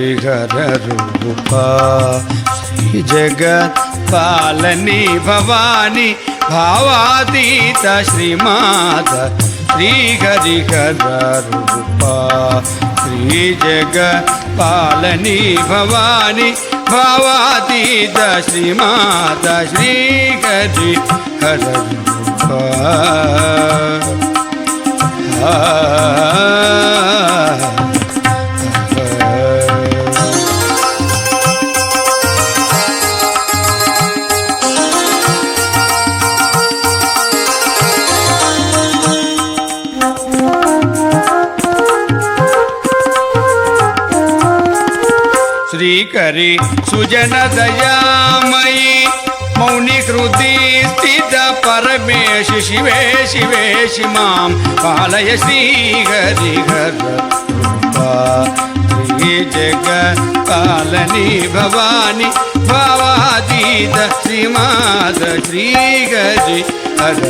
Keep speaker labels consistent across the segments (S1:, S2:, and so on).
S1: శ్రీహరిహరూపా శ్రీ జగత్ పాలని భవాని భావాతీత శ్రీమాత శ్రీహరిహరూపా శ్రీ జగత్ పాలని భవాని భావాతీత శ్రీమాత శ్రీహరి హరూపా శ్రీకరి Ah దయామయి మౌని హృది స్థిత పరమేశ శివే శివే శిమాం పాలయ శ్రీహరి హర శ్రీ జగ పాలని భవాని భావాతీత శ్రీమాత శ్రీహరి హర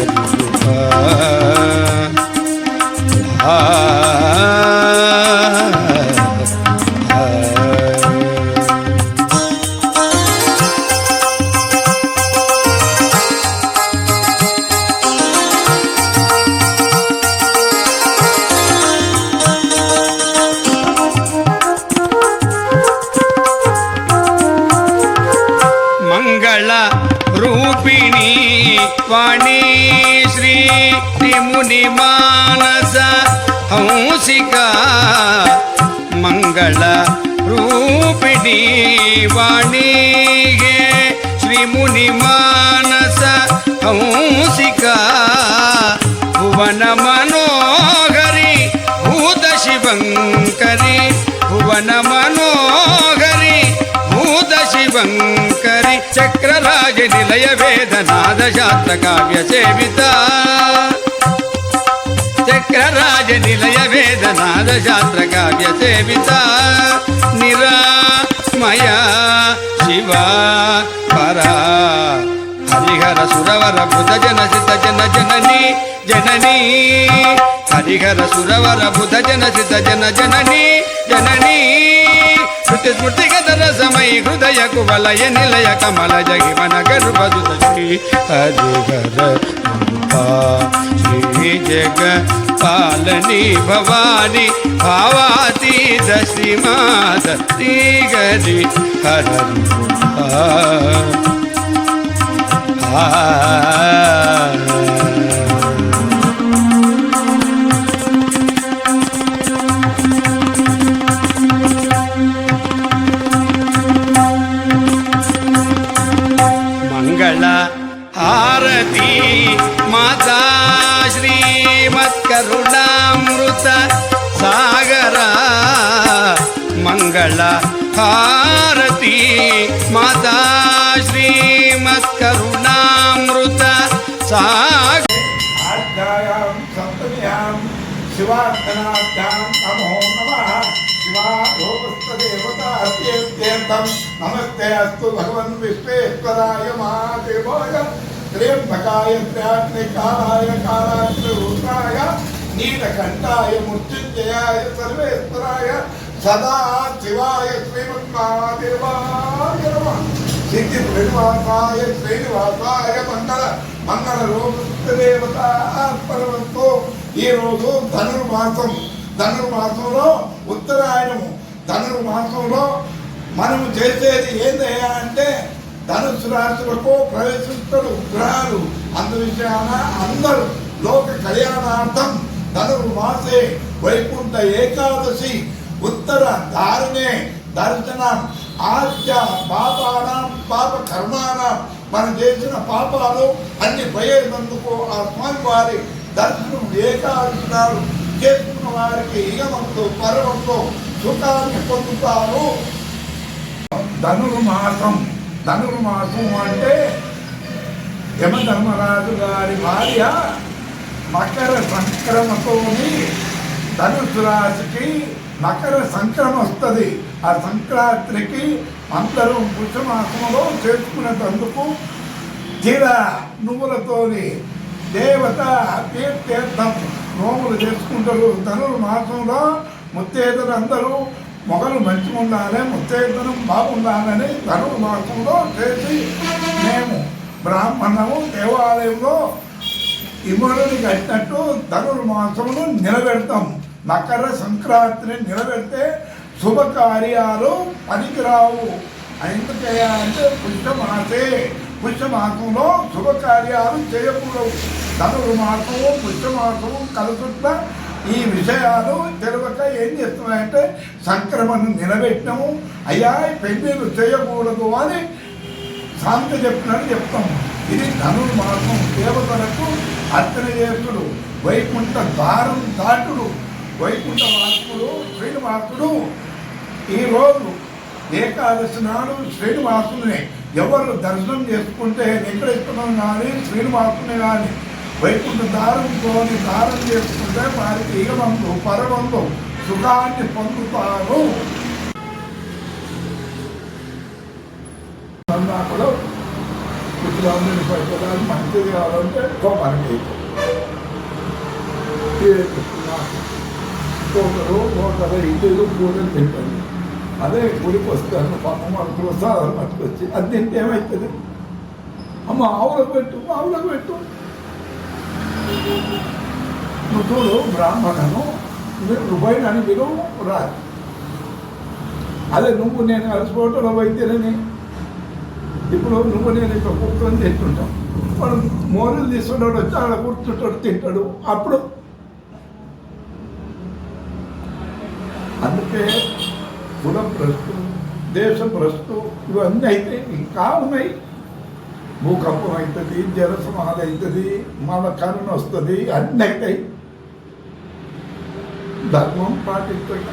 S1: వాణి శ్రీ ముని మానస హంసిక మంగళ రూపిణి వాణి హే శ్రీ ముని మానస హంసిక భువన మనోహరి భూత శివంకరి భువన మనోహరి భూత శివంకరి చక్రరాజ నిలయ వేదనాద శాస్త్ర కావ్య సేవిత. చక్రరాజ నిలయ వేదనాద శాస్త్ర కావ్య సేవిత. నిరామయ శివ పరా. హరిహర సురవర బుధ జన సిత జన జనని జనని. హరిహర సురవర బుధ జన సిత జన జనని జననీ. స్మృతి గదర సమయ హృదయ కువలయ నిలయ కమల జగి మన గర్భదు శ్రీ హరిహర శ్రీ జగ పాలని భవాని భావాతీత శ్రీమాత శ్రీ గరి హర झाला आरती माझा श्रीमत्करुणामृत सागरा मंगला. आरती माझा
S2: श्रीमत्करुणामृत साग शिवार्थनाभ्यां नमो नमः शिवा लोकस्तदेवता अत्येत्यर्थम् నమస్తే అస్తు భగవన్ విశ్వేశ్వరాయ మహాదేవాయ త్రేంబకాయ త్ర్యాగ్నికాయ కాలాగ్నిహూతాయ నీలకంఠాయ మృత్యుంజయాయ సర్వేశ్వరాయ సదా శివాయ శ్రీమన్మహాదేవాయ నమ సిద్ధి శ్రీనివాసాయ శ్రీనివాసాయ మంగళ మంగళ రోజుదేవత పర్వంతో ఈరోజు ధనుర్మాసం. ధనుర్మాసంలో ఉత్తరాయణము. ధనుర్మాసంలో మనం చేసేది ఏందయ్యా అంటే ధనుసు రాశులకు ప్రవేశిస్తారు గ్రహాలు. అందు విషయాన అందరూ లోక కళ్యాణార్థం ధనుర్మాసే వైకుంఠ ఏకాదశి ఉత్తర దారినే దర్శనం ఆద్య పాపానం పాప కర్మానం. మనం చేసిన పాపాలు అన్ని పోయేందుకు ఆ స్వామి వారి దర్శనం ఏకాదశినాలు. చేసుకున్న వారికి ఇగమంతో పర్వంతో సుఖాన్ని పొందుతారు. ధనుర్మాసం ధనుర్మాసం అంటే యమధర్మరాజు గారి భార్య మకర సంక్రమతోని ధనుసు రాశికి మకర సంక్రమ వస్తుంది. ఆ సంక్రాంతికి అందరూ పుష్యమాసంలో చేసుకునేటందుకు జీర నువ్వులతోని దేవత తీర్థం నోములు చేసుకుంటారు. ధనుర్ మాసంలో ముత్తేదలు అందరూ మొగలు మంచి ఉండాలి ముత్తైదనం బాగుండాలని ధనువు మాసంలో చేసి మేము బ్రాహ్మణము దేవాలయంలో ఇమ్మడిని కట్టినట్టు ధనుర్మాసమును నిలబెడతాం. మకర సంక్రాంతిని నిలబెడితే శుభకార్యాలు పనికిరావు. ఎందుకే అంటే పుష్పమాసే పుష్పమాసంలో శుభకార్యాలు చేయకూడవు. ధనుర్మాసము పుష్పమాసము కలుసుట్ల ఈ విషయాలు తెలియక ఏం చేస్తున్నాయంటే సంక్రమణం నిలబెట్టినాము. అయ్యా పెళ్ళిళ్ళు చేయకూడదు అని శాంతి చెప్పినట్టు చెప్తాము ఇది ధనుర్మాసం దేవతలకు అర్చన చేసుడు వైకుంఠ ద్వారం దాటుడు. వైకుంఠ వాసుడు శ్రీనివాసుడు ఈరోజు ఏకాదశి నాడు శ్రీనివాసుని ఎవరు దర్శనం చేసుకుంటే వెంకటేశ్వరం కానీ శ్రీనివాసుని కానీ వైకుంఠ దారంతో దారం చేసుకుంటే వారికి ఇగమందు పరమందు సుఖాన్ని పొందుతారు. అన్నప్పుడు విశ్రాంతిని పెట్టడానికి మంచిది కావాలంటే కోపానికి ఒకరు ఒకరు ఇల్లు కూరలు తింటారు. అదే గుడికి వస్తాను పాపం వాళ్ళు ప్రసాదాలు పట్టుకొచ్చి అది తింటే ఏమవుతుంది అమ్మ ఆవులకు పెట్టు ఆవులకు పెట్టు. మృతుడు బ్రాహ్మణను బ్రాహ్మణను మీరు రాదు అదే నువ్వు నేను అలసిపోవటంలో వైద్యులని. ఇప్పుడు నువ్వు నేను ఇక్కడ కూర్చొని తింటుంటాం. వాడు మోరులు తీసుకున్నాడు వచ్చి అక్కడ కూర్చుంటాడు తింటాడు. అప్పుడు అందుకే కుల ప్రస్తు దేశ ప్రస్తు ఇవన్నీ అయితే ఇంకా ఉన్నాయి. భూకంపం అవుతుంది జలసమాధి అవుతుంది మన కరుణ వస్తుంది అన్నీ అవుతాయి. ధర్మం పాటిస్తాయి